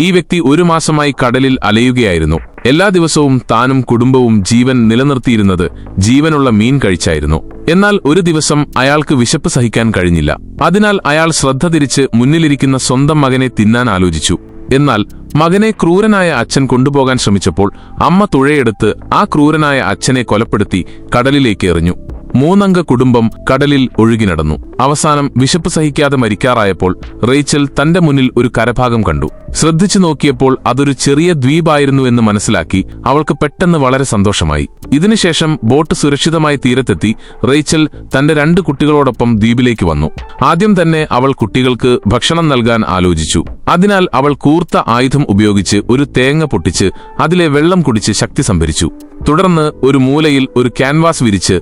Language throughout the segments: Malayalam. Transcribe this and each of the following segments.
ഈ വ്യക്തി ഒരു മാസമായി കടലിൽ അലയുകയായിരുന്നു. എല്ലാ ദിവസവും താനും കുടുംബവും ജീവൻ നിലനിർത്തിയിരുന്നത് ജീവനുള്ള മീൻ കഴിച്ചായിരുന്നു. എന്നാൽ ഒരു ദിവസം അയാൾക്ക് വിശപ്പ് സഹിക്കാൻ കഴിഞ്ഞില്ല. അതിനാൽ അയാൾ ശ്രദ്ധ തിരിച്ച് മുന്നിലിരിക്കുന്ന സ്വന്തം മകനെ തിന്നാൻ ആലോചിച്ചു. എന്നാൽ മകനെ ക്രൂരനായ അച്ഛൻ കൊണ്ടുപോകാൻ ശ്രമിച്ചപ്പോൾ അമ്മ തുഴയെടുത്ത് ആ ക്രൂരനായ അച്ഛനെ കൊലപ്പെടുത്തി കടലിലേക്ക് എറിഞ്ഞു. മൂന്നംഗ കുടുംബം കടലിൽ ഒഴുകി നടന്നു. അവസാനം വിശപ്പ് സഹിക്കാതെ മരിക്കാറായപ്പോൾ റേച്ചൽ തന്റെ മുന്നിൽ ഒരു കരഭാഗം കണ്ടു. ശ്രദ്ധിച്ചു നോക്കിയപ്പോൾ അതൊരു ചെറിയ ദ്വീപായിരുന്നു എന്ന് മനസ്സിലാക്കി അവൾക്ക് പെട്ടെന്ന് വളരെ സന്തോഷമായി. ഇതിനുശേഷം ബോട്ട് സുരക്ഷിതമായി തീരത്തെത്തി റേച്ചൽ തന്റെ രണ്ട് കുട്ടികളോടൊപ്പം ദ്വീപിലേക്ക് വന്നു. ആദ്യം തന്നെ അവൾ കുട്ടികൾക്ക് ഭക്ഷണം നൽകാൻ ആലോചിച്ചു. അതിനാൽ അവൾ കൂർത്ത ആയുധം ഉപയോഗിച്ച് ഒരു തേങ്ങ പൊട്ടിച്ച് അതിലെ വെള്ളം കുടിച്ച് ശക്തി സംഭരിച്ചു. തുടർന്ന് ഒരു മൂലയിൽ ഒരു ക്യാൻവാസ് വിരിച്ച്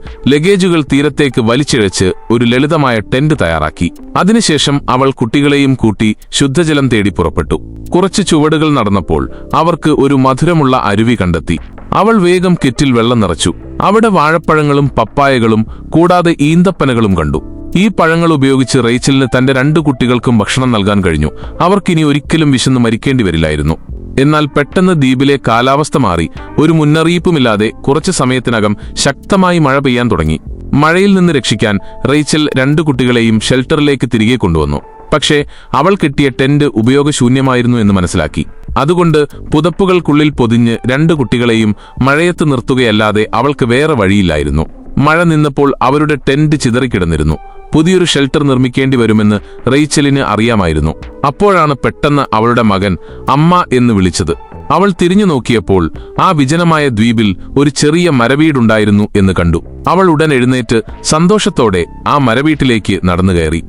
ലഗേജുകൾ തീരത്തേക്ക് വലിച്ചിഴച്ച് ഒരു ലളിതമായ ടെന്റ് തയ്യാറാക്കി. അതിനുശേഷം അവൾ കുട്ടികളെയും കൂട്ടി ശുദ്ധജലം തേടി പുറപ്പെട്ടു. കുറച്ച് ചുവടുകൾ നടന്നപ്പോൾ അവർക്ക് ഒരു മധുരമുള്ള അരുവി കണ്ടെത്തി. അവൾ വേഗം കെറ്റിൽ വെള്ളം നിറച്ചു. അവിടെ വാഴപ്പഴങ്ങളും പപ്പായകളും കൂടാതെ ഈന്തപ്പനകളും കണ്ടു. ഈ പഴങ്ങൾ ഉപയോഗിച്ച് റേച്ചലിന് തന്റെ രണ്ടു കുട്ടികൾക്കും ഭക്ഷണം നൽകാൻ കഴിഞ്ഞു. അവർക്കിനി ഒരിക്കലും വിശന്നു മരിക്കേണ്ടി വരില്ലായിരുന്നു. എന്നാൽ പെട്ടെന്ന് ദ്വീപിലെ കാലാവസ്ഥ മാറി. ഒരു മുന്നറിയിപ്പുമില്ലാതെ കുറച്ചു സമയത്തിനകം ശക്തമായി മഴ പെയ്യാൻ തുടങ്ങി. മഴയിൽ നിന്ന് രക്ഷിക്കാൻ റേച്ചൽ രണ്ടു കുട്ടികളെയും ഷെൽട്ടറിലേക്ക് തിരികെ കൊണ്ടുവന്നു. പക്ഷേ അവൾ കിട്ടിയ ടെന്റ് ഉപയോഗശൂന്യമായിരുന്നു എന്ന് മനസ്സിലാക്കി. അതുകൊണ്ട് പുതപ്പുകൾക്കുള്ളിൽ പൊതിഞ്ഞ് രണ്ട് കുട്ടികളെയും മഴയത്ത് നിർത്തുകയല്ലാതെ അവൾക്ക് വേറെ വഴിയില്ലായിരുന്നു. മഴ നിന്നപ്പോൾ അവരുടെ ടെന്റ് ചിതറിക്കിടന്നിരുന്നു. പുതിയൊരു ഷെൽട്ടർ നിർമ്മിക്കേണ്ടി വരുമെന്ന് റെയ്ച്ചലിന് അറിയാമായിരുന്നു. അപ്പോഴാണ് പെട്ടെന്ന് അവളുടെ മകൻ അമ്മ എന്ന് വിളിച്ചത്. അവൾ തിരിഞ്ഞു നോക്കിയപ്പോൾ ആ വിജനമായ ദ്വീപിൽ ഒരു ചെറിയ മരവീടുണ്ടായിരുന്നു എന്ന് കണ്ടു. അവൾ ഉടൻ എഴുന്നേറ്റ് സന്തോഷത്തോടെ ആ മരവീട്ടിലേക്ക് നടന്നു കയറി